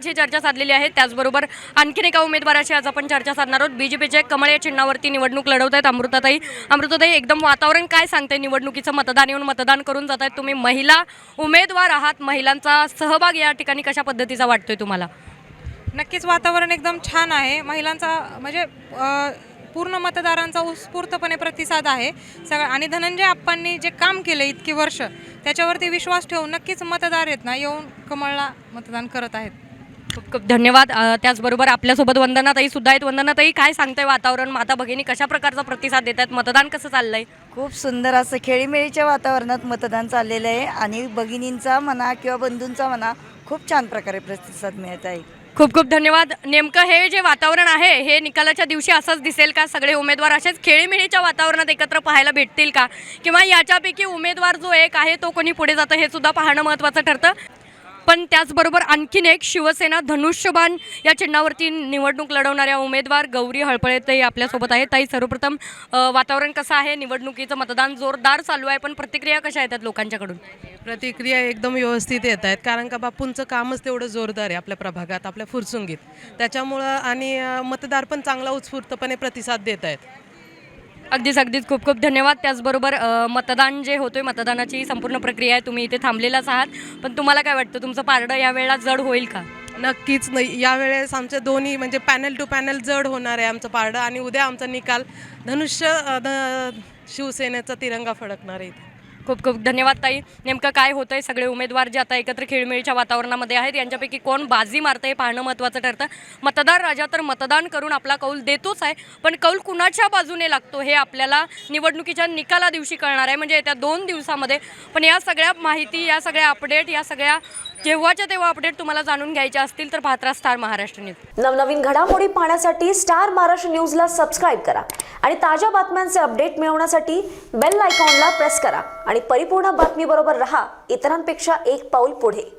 जी चर्चा साधलेली आहे. त्याचबरोबर आणखीन एका उमेदवाराची आज आपण चर्चा साधणार आहोत. बीजेपीचे कमळ या चिन्हावरती निवडणूक लढवत आहेत अमृताताई. अमृताताई एकदम वातावरण काय सांगते निवडणुकीचं? मतदान येऊन मतदान करून जात आहेत तुम्ही. महिला उमेदवार आहात. महिलांचा सहभाग या ठिकाणी कशा पद्धतीचा वाटतोय तुम्हाला? नक्कीच वातावरण एकदम छान आहे. महिलांचा म्हणजे पूर्ण मतदारांचा उत्स्फूर्तपणे प्रतिसाद आहे. सगळं आणि धनंजय आप्पांनी जे काम केलं इतकी वर्ष त्याच्यावरती विश्वास ठेवून नक्कीच मतदार आहेत ना येऊन कमळला मतदान करत आहेत. खूप खूप धन्यवाद. अ, त्याचबरोबर आपल्यासोबत वंदनाताई सुद्धा आहेत. वंदनाताई काय सांगताय वातावरण? माता भगिनी कशा प्रकारचा प्रतिसाद देत आहेत मतदान कसं चाललंय? खूप सुंदर असं खेळीमेळीच्या वातावरणात मतदान चाललेलं आहे आणि भगिनींचा म्हणा किंवा बंधूंचा म्हणा खूप छान प्रकारे प्रतिसाद मिळत आहे. खूप खूप धन्यवाद. नेमकं हे जे वातावरण आहे हे निकालाच्या दिवशी असंच दिसेल का? सगळे उमेदवार असेच खेळीमेळीच्या वातावरणात एकत्र पाहायला भेटतील का? किंवा याच्यापैकी उमेदवार जो एक आहे तो कोणी पुढे जातं? हे सुद्धा पाहणं महत्त्वाचं ठरतं. पण त्याचबरोबर आणखीन एक शिवसेना धनुष्यबाण या चिन्हावरती निवडणूक लढवणाऱ्या उमेदवार गौरी हळपळे ते आपल्यासोबत आहेत. ताई सर्वप्रथम वातावरण कसं आहे? निवडणुकीचं मतदान जोरदार चालू आहे पण प्रतिक्रिया कशा येतात लोकांच्याकडून? प्रतिक्रिया एकदम व्यवस्थित येत आहेत. कारण का बापूंचं कामच तेवढं जोरदार आहे आपल्या प्रभागात आपल्या फुरसुंगीत. त्याच्यामुळं आणि मतदार पण चांगला उत्स्फूर्तपणे प्रतिसाद देत आहेत. अगदीच अगदीच. खूप खूप धन्यवाद. त्याचबरोबर मतदान जे होतोय मतदानाची संपूर्ण प्रक्रिया आहे तुम्ही इथे थांबलेलाच आहात. पण तुम्हाला काय वाटतं? तुमचं पारडं यावेळेला जड होईल का? नक्कीच नाही. यावेळेस आमचे दोन्ही म्हणजे पॅनल टू पॅनल जड होणार आहे आमचं पारडं आणि उद्या आमचा निकाल. धनुष्य ध- शिवसेनेचा तिरंगा फडकणार आहे इथे. खूप खूप धन्यवाद ताई. नेमकं काय होतंय? सगळे उमेदवार जे आता एकत्र खेळमेळीच्या वातावरणामध्ये आहेत यांच्यापैकी कोण बाजी मारतं हे पाहणं महत्त्वाचं ठरतं. मतदार राजा तर मतदान करून आपला कौल देतोच आहे पण कौल कुणाच्या बाजूने लागतो हे आपल्याला निवडणुकीच्या निकाला दिवशी कळणार आहे. म्हणजे येत्या दोन दिवसामध्ये पण या सगळ्या माहिती या सगळ्या अपडेट या सगळ्या जेव्हाच्या तेव्हा अपडेट तुम्हाला जाणून घ्यायचे असतील तर पाहत्रा स्टार महाराष्ट्र न्यूज नवनवीन घडामोडी पाहण्यासाठी स्टार महाराष्ट्र न्यूजला सबस्क्राईब करा. आणि ताज्या बातम्यांचे अपडेट मिळवण्यासाठी बेल आयकॉनला प्रेस करा. आणि परिपूर्ण बातमीबरोबर रहा. इतरांपेक्षा एक पाऊल पुढे.